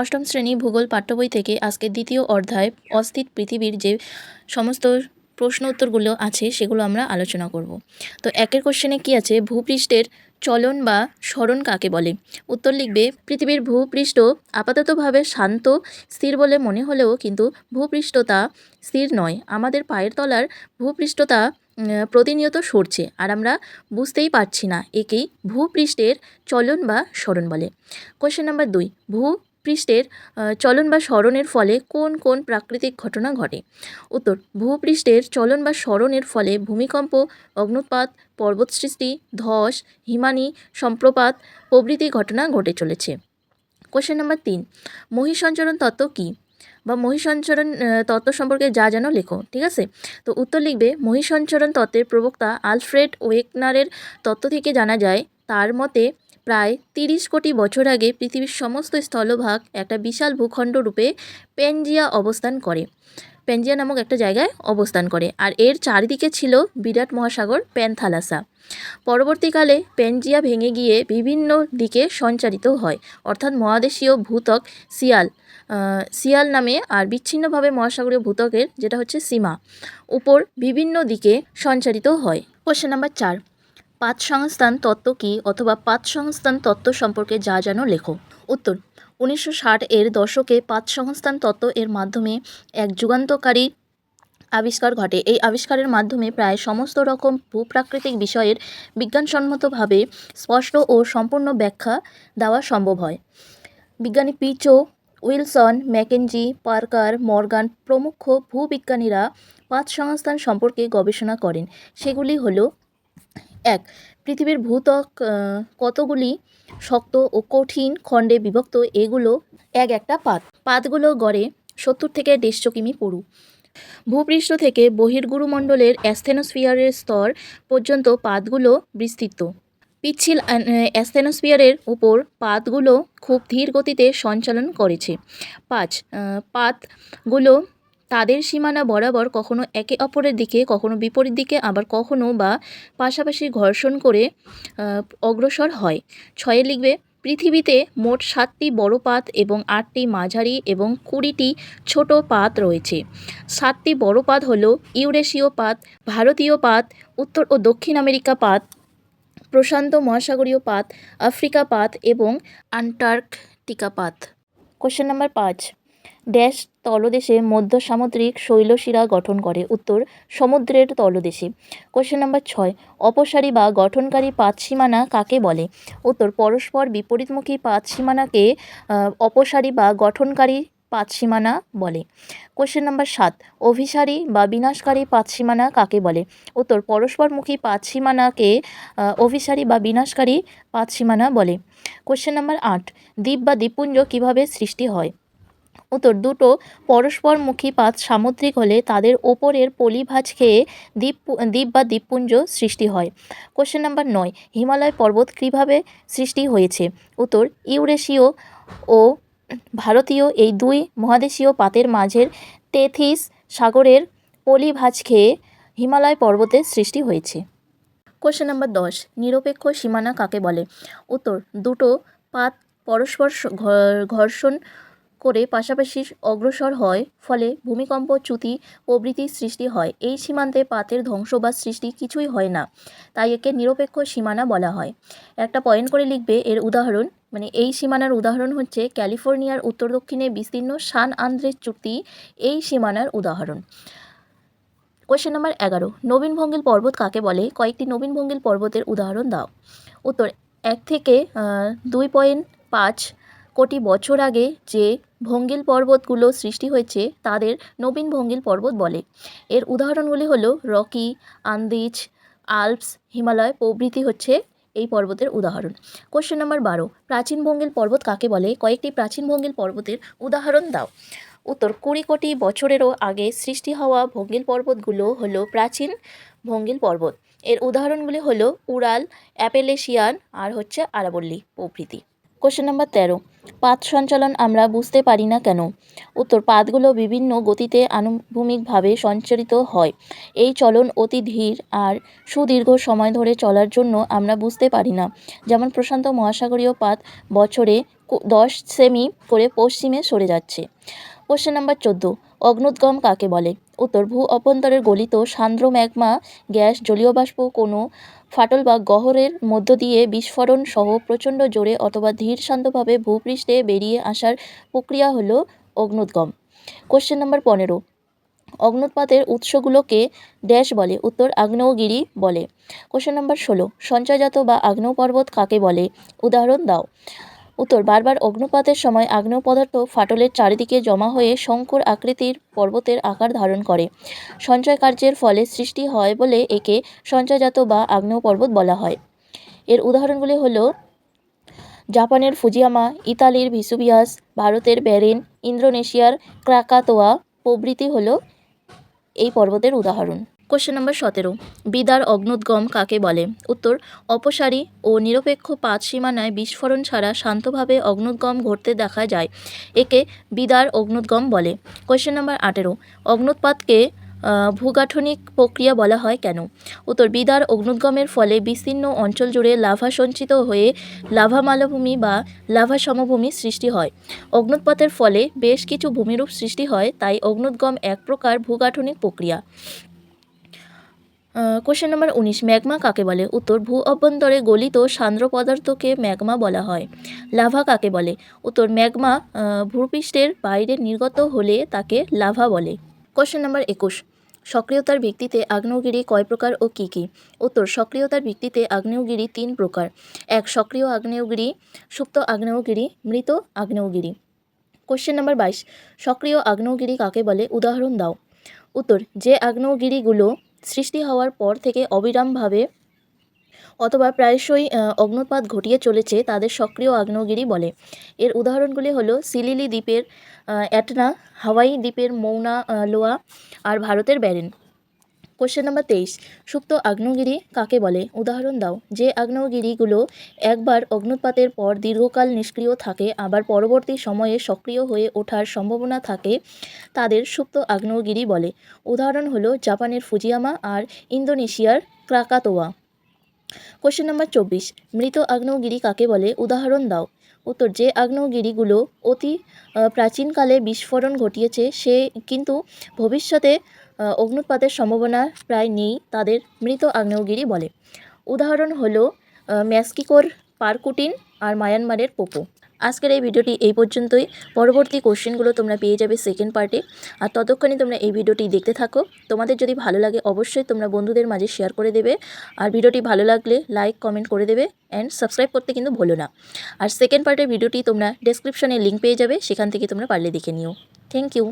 অষ্টম শ্রেণি ভূগোল পাঠ্য বই থেকে আজকে দ্বিতীয় অধ্যায়, অস্থিত পৃথিবীর যে সমস্ত প্রশ্ন উত্তরগুলো আছে সেগুলো আমরা আলোচনা করব। তো একের কোশ্চেনে কি আছে? ভূপৃষ্ঠের চলন বা স্মরণ কাকে বলে? উত্তর লিখবে, পৃথিবীর ভূপৃষ্ঠ আপাততভাবে শান্ত, স্থির বলে মনে হলেও কিন্তু ভূপৃষ্ঠতা স্থির নয়। আমাদের পায়ের তলার ভূপৃষ্ঠতা প্রতিনিয়ত সরছে আর আমরা বুঝতেই পারছি না একেই ভূপৃষ্ঠের চলন বা স্মরণ বলে। কোশ্চেন নাম্বার দুই ভূপৃষ্ঠের চলন বা স্মরণের ফলে কোন কোন প্রাকৃতিক ঘটনা ঘটে? উত্তর ভূপৃষ্ঠের চলন বা স্মরণের ফলে ভূমিকম্প অগ্নুৎপাত পর্বত সৃষ্টি ধস হিমানি সম্প্রপাত প্রভৃতি ঘটনা ঘটে চলেছে। কোশ্চেন নাম্বার তিন মহিসঞ্চরণ তত্ত্ব কী? বা মহিসঞ্চরণ আহ, তত্ত্ব সম্পর্কে যা যেন লেখো ঠিক আছে? তো উত্তর লিখবে মহিসঞ্চরণ তত্ত্বের প্রবক্তা আলফ্রেড ওয়েকনারের তত্ত্ব থেকে জানা যায় তার মতে প্রায় তিরিশ কোটি বছর আগে পৃথিবীর সমস্ত স্থলভাগ একটা বিশাল ভূখণ্ড রূপে পেনজিয়া অবস্থান করে। পেনজিয়া নামক একটা জায়গায় অবস্থান করে। আর এর চারিদিকে ছিল বিরাট মহাসাগর প্যানথালাসা পরবর্তীকালে পেনজিয়া ভেঙে গিয়ে বিভিন্ন দিকে সঞ্চারিত হয়। অর্থাৎ মহাদেশীয় ভূতক সিয়াল সিয়াল নামে আর বিচ্ছিন্নভাবে মহাসাগরীয় ভূতকের যেটা হচ্ছে সীমা, উপর বিভিন্ন দিকে সঞ্চারিত হয়। কোশ্চেন নাম্বার চার পাত সংস্থান তত্ত্ব কী অথবা পাত সংস্থান তত্ত্ব সম্পর্কে যা জানো লেখো? উত্তর, উনিশশো ষাট এর দশকে পাত সংস্থান তত্ত্ব এর মাধ্যমে এক যুগান্তকারী আবিষ্কার ঘটে। এই আবিষ্কারের মাধ্যমে প্রায় সমস্ত রকম ভূপ্রাকৃতিক বিষয়ের বিজ্ঞানসম্মতভাবে স্পষ্ট ও সম্পূর্ণ ব্যাখ্যা দেওয়া সম্ভব হয়। বিজ্ঞানী পিচো, উইলসন, ম্যাকেনজি, পার্কার, মর্গান প্রমুখ ভূবিজ্ঞানীরা পাঁচ সংস্থান সম্পর্কে গবেষণা করেন। সেগুলি হলো এক, পৃথিবীর ভূত্বক কতগুলি শক্ত ও কঠিন খণ্ডে বিভক্ত, এগুলো এক একটা পাত। পাতগুলো গড়ে সত্তর থেকে দেড়শো কিমি পুরু। ভূপৃষ্ঠ থেকে বহির্গুরুমণ্ডলের অ্যাস্থেনোস্ফিয়ারের স্তর পর্যন্ত পাতগুলো বিস্তৃত। পিচ্ছিল অ্যাস্থেনোস্ফিয়ারের উপর পাতগুলো খুব ধীর গতিতে সঞ্চালন করেছে। পাঁচ পাতগুলো তাদের সীমানা বরাবর কখনো একে অপরের দিকে, কখনো বিপরীত দিকে, আবার কখনো বা পাশাপাশি ঘর্ষণ করে অগ্রসর হয়। ছয়ে লিখবে, পৃথিবীতে মোট সাতটি বড় পাত এবং আটটি মাঝারি এবং কুড়িটি ছোট পাত রয়েছে। সাতটি বড় পাত হল ইউরেশীয় পাত, ভারতীয় পাত, উত্তর ও দক্ষিণ আমেরিকা পাত, প্রশান্ত মহাসাগরীয় পাত, আফ্রিকা পাত এবং আন্টার্কটিকা পাত। কোশ্চেন নাম্বার পাঁচ। ড্যাশ তলদেশে মধ্য সামুদ্রিক শৈলশিরা গঠন করে, উত্তর সমুদ্রের তলদেশে। কোশ্চেন নাম্বার ছয়, অপসারী বা গঠনকারী পাঁচ সীমানা কাকে বলে? উত্তর, পরস্পর বিপরীতমুখী পাঁচ সীমানাকে অপসারী বা গঠনকারী পাঁচ সীমানা বলে। কোশ্চেন নাম্বার সাত, অভিসারী বা বিনাশকারী পাঁচ সীমানা কাকে বলে? উত্তর, পরস্পরমুখী পাঁচ সীমানাকে অভিসারী বা বিনাশকারী পাঁচ সীমানা বলে। কোশ্চেন নাম্বার আট, দ্বীপ বা দ্বীপপুঞ্জ কীভাবে সৃষ্টি হয়? উত্তর দুটো, পরস্পরমুখী পাত সামুদ্রিক হলে তাদের ওপরের পলিভাজ খেয়ে দ্বীপ দ্বীপ বা দ্বীপপুঞ্জ সৃষ্টি হয়। কোশ্চেন নাম্বার নয়, হিমালয় পর্বত কীভাবে সৃষ্টি হয়েছে? উত্তর, ইউরেশীয় ও ভারতীয় এই দুই মহাদেশীয় পাতের মাঝের তেথিস সাগরের পলিভাজ খেয়ে হিমালয় পর্বতের সৃষ্টি হয়েছে। কোশ্চেন নাম্বার দশ, নিরপেক্ষ সীমানা কাকে বলে? উত্তর, দুটো পাত পরস্পর ঘর্ষণ করে পাশাপাশি অগ্রসর হয়, ফলে ভূমিকম্প, চ্যুতি প্রভৃতির সৃষ্টি হয়। এই সীমান্তে পাতের ধ্বংস বা সৃষ্টি কিছুই হয় না, তাই একে নিরপেক্ষ সীমানা বলা হয়। একটা পয়েন্ট করে লিখবে এর উদাহরণ মানে এই সীমানার উদাহরণ হচ্ছে ক্যালিফোর্নিয়ার উত্তর দক্ষিণে বিস্তীর্ণ সান আন্দ্রেস চুক্তি, এই সীমানার উদাহরণ। কোয়েশ্চেন নাম্বার এগারো, নবীন ভঙ্গিল পর্বত কাকে বলে? কয়েকটি নবীন ভঙ্গিল পর্বতের উদাহরণ দাও। উত্তর, এক থেকে দুই পয়েন্ট পাঁচ কোটি বছর আগে যে ভঙ্গিল পর্বতগুলো সৃষ্টি হয়েছে তাদের নবীন ভঙ্গিল পর্বত বলে। এর উদাহরণগুলি হলো রকি, আন্দিজ, আল্পস, হিমালয় প্রভৃতি হচ্ছে এই পর্বতের উদাহরণ। কোশ্চেন নাম্বার বারো, প্রাচীন ভঙ্গিল পর্বত কাকে বলে? কয়েকটি প্রাচীন ভঙ্গিল পর্বতের উদাহরণ দাও। উত্তর, কুড়ি কোটি বছরেরও আগে সৃষ্টি হওয়া ভঙ্গিল পর্বতগুলো হলো প্রাচীন ভঙ্গিল পর্বত। এর উদাহরণগুলি হলো উড়াল, অ্যাপেলেশিয়ান আর হচ্ছে আরাবল্লী প্রভৃতি। কোশ্চেন নাম্বার তেরো। পাত সঞ্চালন আমরা বুঝতে পারি না কেন? উত্তর, পাতগুলো বিভিন্ন গতিতে আনুভূমিকভাবে সঞ্চারিত হয়। এই চলন অতি ধীর আর সুদীর্ঘ সময় ধরে চলার জন্য আমরা বুঝতে পারি না। যেমন প্রশান্ত মহাসাগরীয় পাত বছরে দশ সেমি করে পশ্চিমে সরে যাচ্ছে। কোশ্চেন নাম্বার চোদ্দ। অগ্নুদ্গম কাকে বলে? উত্তর, ভূ অভ্যন্তরের গলিত সান্দ্র ম্যাগমা গ্যাস, জলীয় বাষ্প, কোনো ফাটল বা গহ্বরের মধ্য দিয়ে বিস্ফোরণ সহ প্রচণ্ড জোরে অথবা ধীর শান্তভাবে ভূপৃষ্ঠে বেরিয়ে আসার প্রক্রিয়া হলো অগ্নুদ্গম। কোশ্চেন নাম্বার পনেরো। অগ্নুৎপাতের উৎসগুলোকে ড্যাশ বলে, উত্তর আগ্নেয়গিরি বলে। কোশ্চেন নাম্বার ষোলো। সঞ্চয়জাত বা আগ্নেয় পর্বত কাকে বলে? উদাহরণ দাও। উত্তর, বারবার অগ্নপাতের সময় আগ্নেয় পদার্থ ফাটলের চারিদিকে জমা হয়ে শঙ্কুর আকৃতির পর্বতের আকার ধারণ করে। সঞ্চয় কার্যের ফলে সৃষ্টি হয় বলে একে সঞ্চয়জাত বা আগ্নেয় পর্বত বলা হয়। এর উদাহরণগুলি হলো জাপানের ফুজিয়ামা, ইতালির ভিসুভিয়াস, ভারতের ব্যারেন, ইন্দোনেশিয়ার ক্রাকাতোয়া প্রভৃতি হল এই পর্বতের উদাহরণ। কোশ্চেন নম্বর সতেরো। বিদার অগ্নুদ্গম কাকে বলে? উত্তর, অপসারী ও নিরপেক্ষ পাত সীমানায় বিস্ফোরণ ছাড়া শান্তভাবে অগ্নুদ্গম ঘটতে দেখা যায়। একে বিদার অগ্নুদ্গম বলে। কোশ্চেন নম্বর আঠেরো। অগ্নুৎপাতকে ভূগাঠনিক প্রক্রিয়া বলা হয় কেন? উত্তর, বিদার অগ্নুদ্গমের ফলে বিস্তীর্ণ অঞ্চল জুড়ে লাভা সঞ্চিত হয়ে লাভা মালভূমি বা লাভা সমভূমি সৃষ্টি হয়। অগ্নুৎপাতের ফলে বেশ কিছু ভূমিরূপ সৃষ্টি হয়, তাই অগ্নুদ্গম এক প্রকার ভূগাঠনিক প্রক্রিয়া। কোশ্চেন নম্বর উনিশ, ম্যাগমা কাকে বলে? উত্তর, ভূ অভ্যন্তরে গলিত সান্দ্র পদার্থকে ম্যাগমা বলা হয়। লাভা কাকে বলে? উত্তর, ম্যাগমা ভূপৃষ্ঠের বাইরে নির্গত হলে তাকে লাভা বলে। কোশ্চেন নম্বর একুশ, সক্রিয়তার ভিত্তিতে আগ্নেয়গিরি কয় প্রকার ও কী কী? উত্তর, সক্রিয়তার ভিত্তিতে আগ্নেয়গিরি তিন প্রকার। এক, সক্রিয় আগ্নেয়গিরি, সুপ্ত আগ্নেয়গিরি, মৃত আগ্নেয়গিরি। কোশ্চেন নাম্বার বাইশ, সক্রিয় আগ্নেয়গিরি কাকে বলে? উদাহরণ দাও। উত্তর, যে আগ্নেয়গিরিগুলো সৃষ্টি হওয়ার পর থেকে অবিরামভাবে অথবা প্রায়শই অগ্নপাত ঘটিয়ে চলেছে তাদের সক্রিয় আগ্নেয়গিরি বলে। এর উদাহরণগুলি হলো সিলিলি দ্বীপের অ্যাটনা, হাওয়াই দ্বীপের মৌনা লোয়া আর ভারতের ব্যারেন। কোশ্চেন নাম্বার তেইশ। সুপ্ত আগ্নেয়গিরি কাকে বলে? উদাহরণ দাও। যে আগ্নেয়গিরিগুলো একবার অগ্নুৎপাতের পর দীর্ঘকাল নিষ্ক্রিয় থাকে, আবার পরবর্তী সময়ে সক্রিয় হয়ে ওঠার সম্ভাবনা থাকে, তাদের সুপ্ত আগ্নেয়গিরি বলে। উদাহরণ হলো জাপানের ফুজিয়ামা আর ইন্দোনেশিয়ার ক্রাকাতোয়া। কোশ্চেন নাম্বার চব্বিশ। মৃত আগ্নেয়গিরি কাকে বলে? উদাহরণ দাও। উত্তর, যে আগ্নেয়গিরিগুলো অতি প্রাচীনকালে বিস্ফোরণ ঘটিয়েছে, সে কিন্তু ভবিষ্যতে অগ্নুৎপাতের সম্ভাবনা প্রায় নেই, তাদের মৃত আগ্নেয়গিরি বলে। উদাহরণ হলো ম্যাস্কিকোর পারকুটিন আর মায়ানমারের পোপো আজকের এই ভিডিওটি এই পর্যন্তই। পরবর্তী কোশ্চেনগুলো তোমরা পেয়ে যাবে সেকেন্ড পার্টে আর ততক্ষণে তোমরা এই ভিডিওটি দেখতে থাকো। তোমাদের যদি ভালো লাগে, অবশ্যই তোমরা বন্ধুদের মাঝে শেয়ার করে দেবে। আর ভিডিওটি ভালো লাগলে লাইক কমেন্ট করে দেবে। অ্যান্ড সাবস্ক্রাইব করতে কিন্তু ভুলো না। আর সেকেন্ড পার্টের ভিডিওটি তোমরা ডেসক্রিপশনে লিঙ্ক পেয়ে যাবে। সেখান থেকে তোমরা পারলে দেখে নিও। Thank you